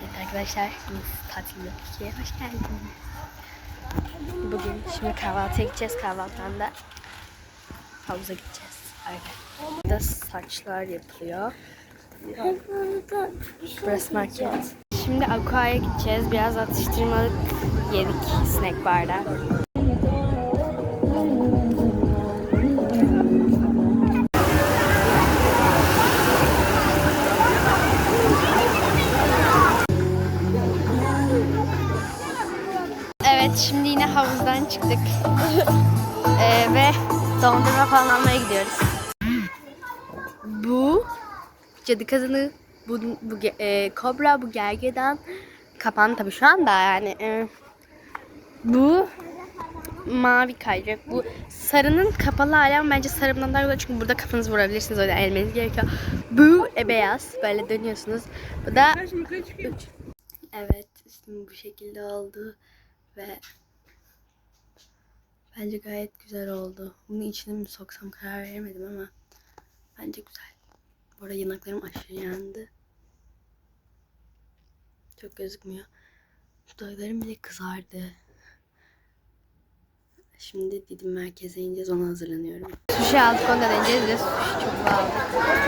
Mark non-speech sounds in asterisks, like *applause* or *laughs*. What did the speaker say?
Evet arkadaşlar biz tatil yapıyoruz. Hoş geldiniz. Bugün şimdi kahvaltıya gideceğiz. Kahvaltıdan da havuza gideceğiz. Öyle. Burada saçlar yapılıyor. Burası market. Şimdi Aqua'ya gideceğiz. Biraz atıştırmalık yedik snack barda. Evet şimdi yine havuzdan çıktık. *laughs* Ee, ve dondurma falan almaya gidiyoruz. Bu cadı kadını bu, bu e, kobra bu gergedan kapandı tabii şu anda yani. e, bu mavi kayacak. Bu sarının kapalı alem bence sarımdan daha güzel çünkü burada kafanızı vurabilirsiniz. Yüzden elmeniz gerekiyor. Bu e, beyaz. Böyle dönüyorsunuz. Bu da. Evet üstüm bu şekilde oldu. Ve bence gayet güzel oldu. Bunu içine mi soksam karar veremedim ama bence güzel. Bu arada yanaklarım aşırı yandı. Çok gözükmüyor. Dudaklarım bile kızardı. Şimdi Didim merkeze ineceğiz ona hazırlanıyorum. Sushi aldık onu da deneyeceğiz. De sushi çok pahalı.